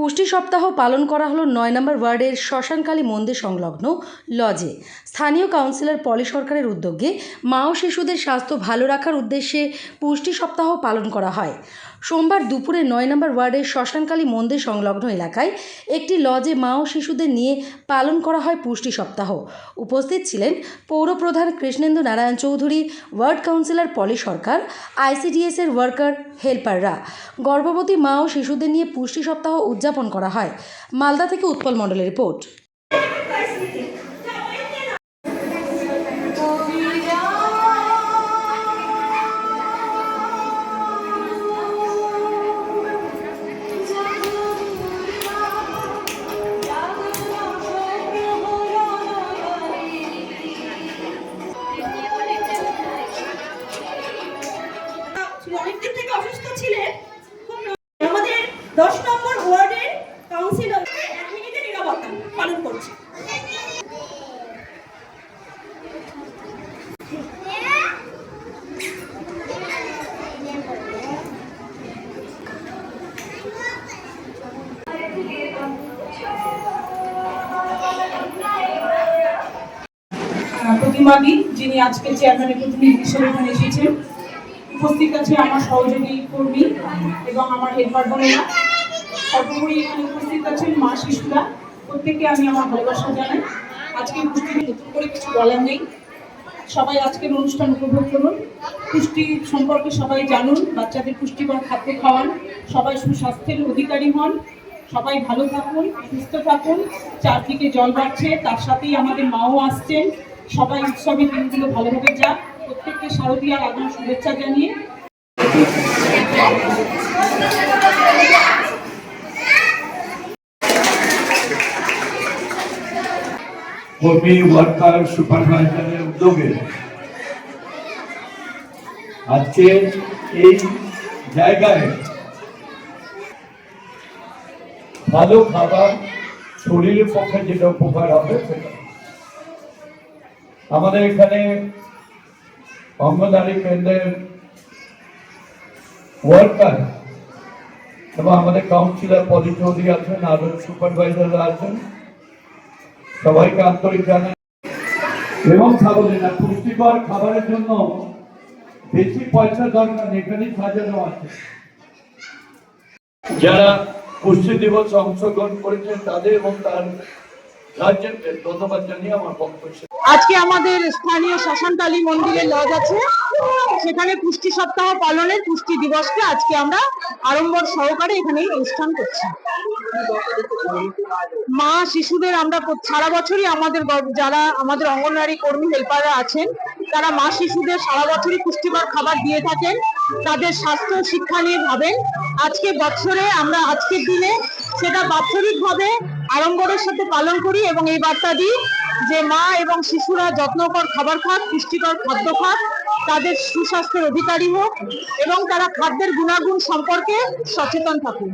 পুষ্টি সপ্তাহ পালন করা হলো নয় নম্বর ওয়ার্ডের শ্মশানকালী মন্দির সংলগ্ন লজে। স্থানীয় কাউন্সিলর পলি সরকারের উদ্যোগে মা ও শিশুদের স্বাস্থ্য ভালো রাখার উদ্দেশ্যে পুষ্টি সপ্তাহ পালন করা হয়। সোমবার দুপুরে নয় নম্বর ওয়ার্ডের শ্মশানকালী মন্দির সংলগ্ন এলাকায় একটি লজে মা ও শিশুদের নিয়ে পালন করা হয় পুষ্টি সপ্তাহ। উপস্থিত ছিলেন পৌরপ্রধান Krishnendu Narayan Chowdhury, ward councillor Poli Sarkar ICDS এর ওয়ার্কার, হেল্পাররা। গর্ভবতী মা ও শিশুদের নিয়ে পুষ্টি সপ্তাহ উদযাপন করা হয়। মালদা থেকে উৎপল মণ্ডলের রিপোর্ট। অনেকদিন থেকে অসুস্থ ছিলেন। আমাদের দশ নম্বর ওয়ার্ডের কাউন্সিলর এক মিনিটের নিরাপত্তা পালন করছে। প্রতিমাদি যিনি আজকে চেয়ারম্যানের প্রতিনিধি হিসেবে এখানে এসেছেন। উপস্থিত আছে আমার সহযোগী কর্মী এবং আমার হেল্পার বোনেরা সর্বোপরি এখানে উপস্থিত আছেন মা শিশুরা। প্রত্যেককে আমি আমার ভালোবাসা জানাই। আজকে পুষ্টি নতুন করে কিছু বলার নেই। সবাই আজকের অনুষ্ঠান উপভোগ করুন। পুষ্টি সম্পর্কে সবাই জানুন। বাচ্চাদের পুষ্টিকর খাদ্য খাওয়ান। সবাই সুস্বাস্থ্যের অধিকারী হন। সবাই ভালো থাকুন, সুস্থ থাকুন। চারদিকে জল বাড়ছে। তার সাথেই আমাদের মাও আসছেন। সবাই উৎসবের দিনগুলো ভালোভাবে যাক। প্রত্যেককে শারদীয়ার আগাম শুভেচ্ছা জানিয়ে কর্মী ওয়ার্কার সুপারভাইজারের উদ্যোগে আজকে এই জায়গায় ভালো খাবার শরীরের পক্ষে যেটা উপকার হবে সেটা। আমাদের এখানে অঙ্গনারী কেন্দ্রের ওয়ার্কার এবং আমাদের কাউন্সিলর পদি চৌধুরী আছেন আরও সুপারভাইজাররা আছেন। সবাইকে আন্তরিক জানাই। এবং খাবলে না পুষ্টিকর খাবারের জন্য বেশি পয়সা দরকার নেই, এখানেই সাজানো আছে। যারা পুষ্টি দিবস অংশগ্রহণ করেছেন তাদের এবং তার আজকে আমাদের স্থানীয় শ্মশানকালী মন্দিরে লজ আছে। সেখানে পুষ্টি সপ্তাহ পালনের পুষ্টি দিবসকে আজকে আমরা আড়ম্বর সহকারে এখানে অনুষ্ঠান করছি। মা, শিশুদের আমরা সারা বছরই আমাদের যারা আমাদের অঙ্গনওয়াড়ি কর্মী, হেল্পাররা আছেন, তারা মা, শিশুদের সারা বছরই পুষ্টিকর খাবার দিয়ে থাকেন, তাদের স্বাস্থ্য শিক্ষা নিয়ে ভাবেন। আজকে বছরে আমরা, আজকের দিনে সেটা বাৎসরিকভাবে আড়ম্বরের সাথে পালন করি এবং এই বার্তা দিই যে মা এবং শিশুরা যত্নকর খাবার খাক, পুষ্টিকর খাদ্য খাক, তাদের সুস্বাস্থ্যের অধিকারী হোক এবং তারা খাদ্যের গুণাগুণ সম্পর্কে সচেতন থাকুন।